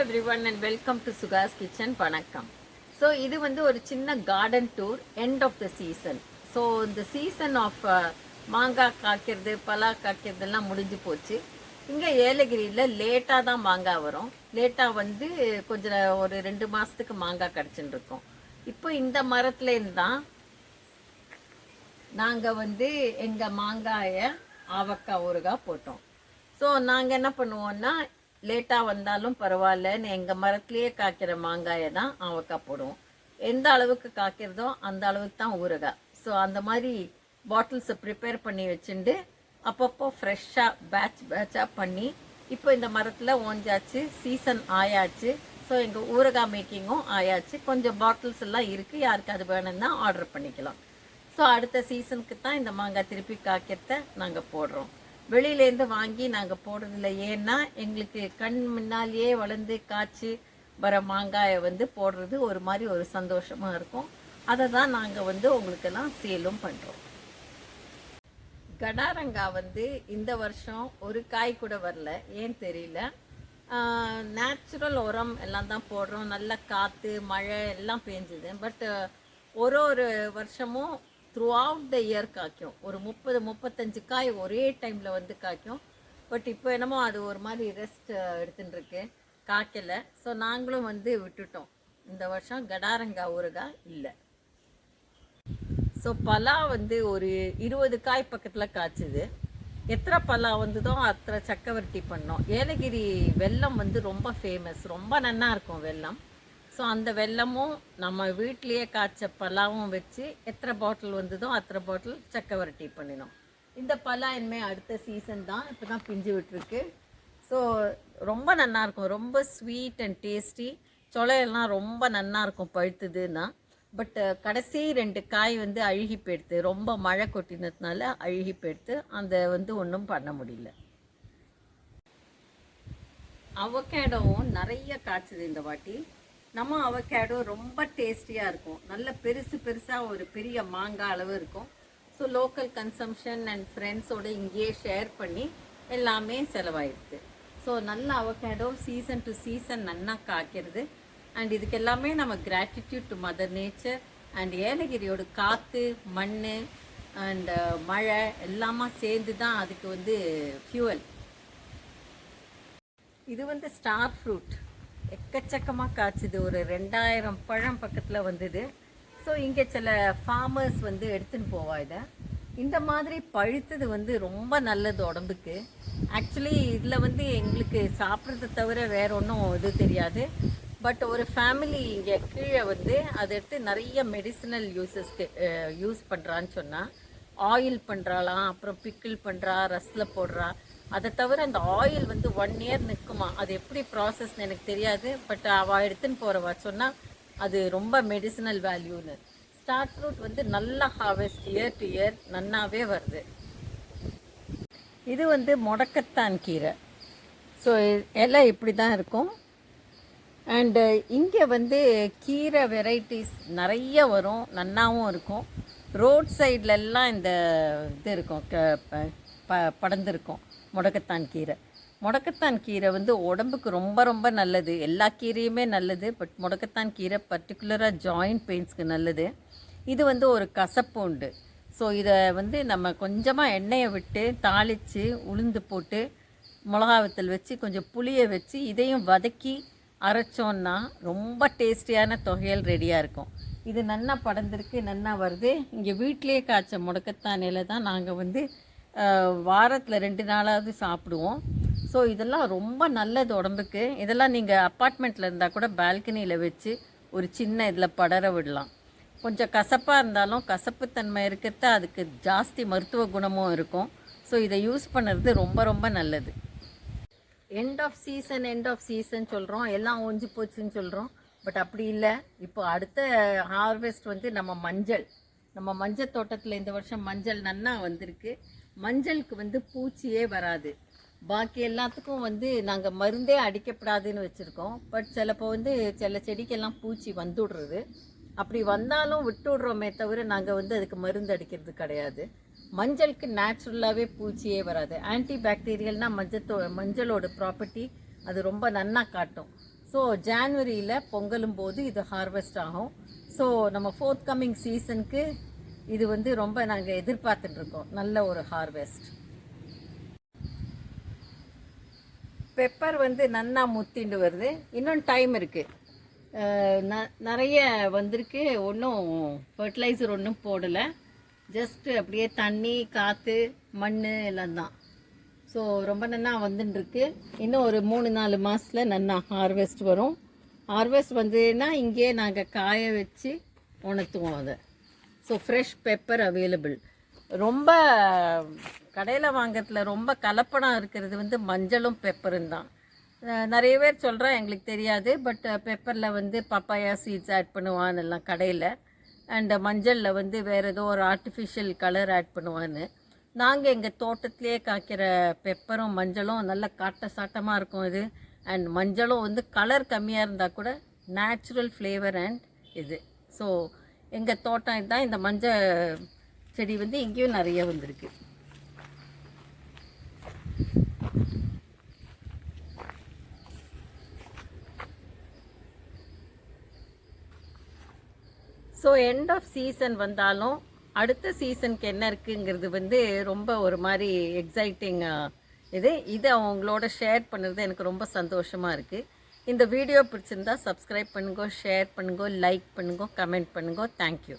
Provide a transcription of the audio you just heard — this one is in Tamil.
Every one and welcome to சுகாஸ் கிச்சன் வணக்கம். ஸோ இது வந்து ஒரு சின்ன garden tour end of the season so இந்த சீசன் ஆஃப் uh, மாங்காய் காய்க்கிறது பலா காய்க்கிறதுலாம் முடிஞ்சு போச்சு. இங்கே ஏலகிரியில் லேட்டாக தான் மாங்காய் வரும். லேட்டாக வந்து கொஞ்சம் ஒரு ரெண்டு மாதத்துக்கு மாங்காய் கிடச்சின்னு இருக்கும். இப்போ இந்த மரத்துலேருந்து தான் நாங்கள் வந்து எங்கள் மாங்காயை ஆவக்காய் ஊறுகாய் போட்டோம். ஸோ நாங்கள் என்ன பண்ணுவோம்னா லேட்டாக வந்தாலும் பரவாயில்லன்னு எங்கள் மரத்துலேயே காய்க்கிற மாங்காயை தான் ஆவக்காய் போடுவோம் எந்த அளவுக்கு காய்க்கிறதோ அந்த அளவுக்கு தான் ஊறுகாய். ஸோ அந்த மாதிரி பாட்டில்ஸை ப்ரிப்பேர் பண்ணி வச்சுட்டு அப்பப்போ ஃப்ரெஷ்ஷாக பேட்ச் பேட்சாக பண்ணி இப்போ இந்த மரத்தில் ஓஞ்சாச்சு சீசன் ஆயாச்சு. ஸோ எங்கள் ஊறுகாய் மேக்கிங்கும் ஆயாச்சு. கொஞ்சம் பாட்டில்ஸ் எல்லாம் இருக்குது யாருக்கு அது வேணும்னா ஆர்டர் பண்ணிக்கலாம். ஸோ அடுத்த சீசனுக்கு தான் இந்த மாங்காய் திருப்பி காய்க்கிறத நாங்கள் போடுறோம். வெளியிலேருந்து வாங்கி நாங்கள் போடுறதில்ல. ஏன்னா எங்களுக்கு கண் முன்னாலேயே வளர்ந்து காய்ச்சி வர மாங்காயை வந்து போடுறது ஒரு மாதிரி ஒரு சந்தோஷமாக இருக்கும். அதை தான் நாங்கள் வந்து உங்களுக்கெல்லாம் சேலும் பண்ணுறோம் கடாரங்காய் வந்து இந்த வருஷம் ஒரு காய் கூட வரல. ஏன் தெரியல. நேச்சுரல் உரம் எல்லாம் தான் போடுறோம். நல்ல காற்று மழை எல்லாம் பேஞ்சுது. பட் ஒரு ஒரு வருஷமும் த்ரூ அவுட் த இயர் காய்க்கும். ஒரு முப்பது முப்பத்தஞ்சு காய் ஒரே டைமில் வந்து காய்க்கும். பட் இப்போ என்னமோ அது ஒரு மாதிரி ரெஸ்ட் எடுத்துன்னு இருக்கு ஸோ நாங்களும் வந்து விட்டுட்டோம். இந்த வருஷம் கடாரங்காய் ஊறுகாய் இல்லை. ஸோ பலா வந்து ஒரு இருபது காய் பக்கத்தில் காய்ச்சுது. எத்தனை பலா வந்ததோ அத்தனை சக்கவர்த்தி பண்ணோம். ஏலகிரி வெல்லம் வந்து ரொம்ப ஃபேமஸ் ரொம்ப நன்னா இருக்கும் வெல்லம். ஸோ அந்த வெல்லமும் நம்ம வீட்லேயே காய்ச்ச பலாவும் வச்சு எத்தனை பாட்டில் வந்ததோ அத்தனை பாட்டில் சக்கவரட்டி பண்ணினோம். இந்த பலா இனிமேல் அடுத்த சீசன் தான் இப்போ தான் பிஞ்சு விட்டுருக்கு. ஸோ ரொம்ப நல்லாயிருக்கும் ரொம்ப ஸ்வீட் அண்ட் டேஸ்டி சொலையெல்லாம் ரொம்ப நல்லாயிருக்கும் பழுத்ததுன்னா பழுத்துதுன்னா. பட் கடைசி ரெண்டு காய் வந்து அழுகி போயிடுது. ரொம்ப மழை கொட்டினதுனால அழுகி போயிடுது. அந்த வந்து ஒன்றும் பண்ண முடியல. அவகேடோவும் நிறைய காய்ச்சது இந்த வாட்டி. நம்ம அவகேடோ ரொம்ப டேஸ்டியாக இருக்கும். நல்ல பெருசு பெருசாக ஒரு பெரிய மாங்காய் அளவு இருக்கும். ஸோ லோக்கல் கன்சம்ஷன் அண்ட் ஃப்ரெண்ட்ஸோட இங்கேயே ஷேர் பண்ணி எல்லாமே செலவாயிடுது. ஸோ நல்ல அவகேடோ சீசன் டு சீசன் நன்னா காய்க்கிறது. அண்ட் இதுக்கு எல்லாமே நம்ம gratitude to mother nature and ஏலகிரியோட காற்று மண் அண்ட் uh, மழை எல்லாமே சேர்ந்து தான் அதுக்கு வந்து ஃபியூவல் இது வந்து ஸ்டார் ஃப்ரூட் எக்கச்சக்கமாக காய்ச்சிது. ஒரு ரெண்டாயிரம் பழம் பக்கத்தில் வந்தது. ஸோ இங்கே சில ஃபார்மர்ஸ் வந்து எடுத்துன்னு போவா இதை. இந்த மாதிரி பழுத்தது வந்து ரொம்ப நல்லது உடம்புக்கு. ஆக்சுவலி இதில் வந்து எங்களுக்கு சாப்பிட்றத தவிர வேற ஒன்றும் இது தெரியாது. பட் ஒரு ஃபேமிலி இங்கே கீழே வந்து அதை எடுத்து நிறைய மெடிசினல் யூசஸ்க்கு யூஸ் பண்ணுறான்னு சொன்னால் ஆயில் பண்ணுறாளாம் அப்புறம் பிக்கிள் பண்ணுறா ரஸில் போடுறா. அதை தவிர அந்த ஆயில் வந்து ஒன் இயர் நிற்குமா? அது எப்படி ப்ராசஸ்னு எனக்கு தெரியாது. பட் அவள் எடுத்துன்னு போகிறவா சொன்னால் அது ரொம்ப மெடிசினல் வேல்யூன்னு ஸ்டார் ஃப்ரூட் வந்து நல்ல ஹார்வெஸ்ட் இயர் டு இயர் நன்னாவே வருது. இது வந்து முடக்கத்தான் கீரை. ஸோ இலை இப்படி தான் இருக்கும். அண்டு இங்கே வந்து கீரை வெரைட்டிஸ் நிறைய வரும் நன்னாவும் இருக்கும். ரோட் சைட்லெல்லாம் இந்த இது இருக்கும் க- ப- ப படர்ந்துருக்கும். முடக்கத்தான் கீரை. முடக்கத்தான் கீரை வந்து உடம்புக்கு ரொம்ப ரொம்ப நல்லது. எல்லா கீரையுமே நல்லது பட் முடக்கத்தான் கீரை பர்டிகுலராக ஜாயிண்ட் பெயின்ஸ்க்கு நல்லது. இது வந்து ஒரு கசப்பு உண்டு. ஸோ இதை வந்து நம்ம கொஞ்சமாக எண்ணெயை விட்டு தாளித்து உளுந்து போட்டு மிளகா வத்தல் வச்சு கொஞ்சம் புளியை வச்சு இதையும் வதக்கி அரைச்சோன்னா ரொம்ப டேஸ்டியான தொகையல் ரெடியாக இருக்கும். இது நன்னா படந்திருக்கு நன்னா வருது. இங்கே வீட்டிலேயே காய்ச்ச முடக்கத்தான் இலை தான் நாங்கள் வந்து வாரத்தில் ரெண்டு நாளாவது சாப்பிடுவோம். ஸோ இதெல்லாம் ரொம்ப நல்லது உடம்புக்கு. இதெல்லாம் நீங்கள் அப்பார்ட்மெண்ட்டில் இருந்தால் கூட பால்கனியில் வச்சு ஒரு சின்ன இதில் படர விடலாம். கொஞ்சம் கசப்பாக இருந்தாலும் கசப்புத்தன்மை இருக்கிறத அதுக்கு ஜாஸ்தி மருத்துவ குணமும் இருக்கும். ஸோ இதை யூஸ் பண்ணுறது ரொம்ப ரொம்ப நல்லது. End of season end of season சொல்கிறோம் எல்லாம் ஒஞ்சி போச்சுன்னு சொல்கிறோம் பட் அப்படி இல்லை. இப்போ அடுத்த ஹார்வெஸ்ட் வந்து நம்ம மஞ்சள். நம்ம மஞ்சள் தோட்டத்தில் இந்த வருஷம் மஞ்சள் நன்னா வந்திருக்கு. மஞ்சளுக்கு வந்து பூச்சியே வராது. பாக்கி எல்லாத்துக்கும் வந்து நாங்கள் மருந்தே அடிக்கப்படாதுன்னு வச்சுருக்கோம். பட் சிலப்போ வந்து சில செடிக்கெல்லாம் பூச்சி வந்துடுறது. அப்படி வந்தாலும் விட்டு விடுறோமே தவிர நாங்கள் வந்து அதுக்கு மருந்து அடிக்கிறது கிடையாது. மஞ்சளுக்கு நேச்சுரலாகவே பூச்சியே வராது. ஆன்டி பாக்டீரியல்னால் மஞ்சத்தோ மஞ்சளோட ப்ராப்பர்ட்டி அது ரொம்ப நன்னா காட்டும். ஸோ ஜான்வரியில் பொங்கலும் போது இது ஹார்வெஸ்ட் ஆகும். ஸோ நம்ம ஃபோர்த் கம்மிங் சீசனுக்கு இது வந்து ரொம்ப நாங்கள் எதிர்பார்த்துட்டு இருக்கோம். நல்ல ஒரு ஹார்வெஸ்ட் பெப்பர் வந்து நன்னா முத்திண்டு வருது. இன்னும் டைம் இருக்குது நிறைய வந்திருக்கு. ஒன்றும் ஃபர்டிலைசர் ஒன்றும் போடலை. ஜஸ்ட்டு அப்படியே தண்ணி காற்று மண் எல்லாம் தான். ஸோ ரொம்ப நன்னா வந்துட்டுருக்கு இன்னும் ஒரு மூணு நாலு மாதத்தில் நன்னா ஹார்வெஸ்ட் வரும். ஹார்வெஸ்ட் வந்ததுன்னா இங்கேயே நாங்கள் காய வச்சு உணர்த்துவோம் அதை. ஸோ ஃப்ரெஷ் பெப்பர் அவைலபிள் ரொம்ப கடையில் வாங்கிறதுல ரொம்ப கலப்படம் இருக்கிறது வந்து மஞ்சளும் பெப்பரும் தான். நிறைய பேர் சொல்கிறேன் எங்களுக்கு தெரியாது பட் பெப்பரில் வந்து பப்பாயா சீட்ஸ் ஆட் பண்ணுவான்னு எல்லாம் கடையில். அண்ட் மஞ்சளில் வந்து வேறு ஏதோ ஒரு ஆர்டிஃபிஷியல் கலர் ஆட் பண்ணுவான்னு. நாங்கள் எங்கள் தோட்டத்திலே காய்க்கிற பெப்பரும் மஞ்சளும் நல்ல காட்ட சாட்டமாக இருக்கும் இது. அண்ட் மஞ்சளும் வந்து கலர் கம்மியாக இருந்தால் கூட நேச்சுரல் ஃப்ளேவர் அண்ட் இது. ஸோ எங்கள் தோட்டம் இதுதான் இந்த மஞ்சள் செடி வந்து இங்கேயும் நிறைய வந்திருக்கு. ஸோ எண்ட் ஆஃப் சீசன் வந்தாலும் அடுத்த சீசனுக்கு என்ன இருக்குங்கிறது வந்து ரொம்ப ஒரு மாதிரி எக்ஸைட்டிங் இது. இதை அவங்களோட ஷேர் பண்ணுறது எனக்கு ரொம்ப சந்தோஷமாக இருக்குது இந்த வீடியோ பிடிச்சிருந்தா சப்ஸ்கிரைப் பண்ணுங்க ஷேர் பண்ணுங்க லைக் பண்ணுங்க கமெண்ட் பண்ணுங்க. தேங்க்யூ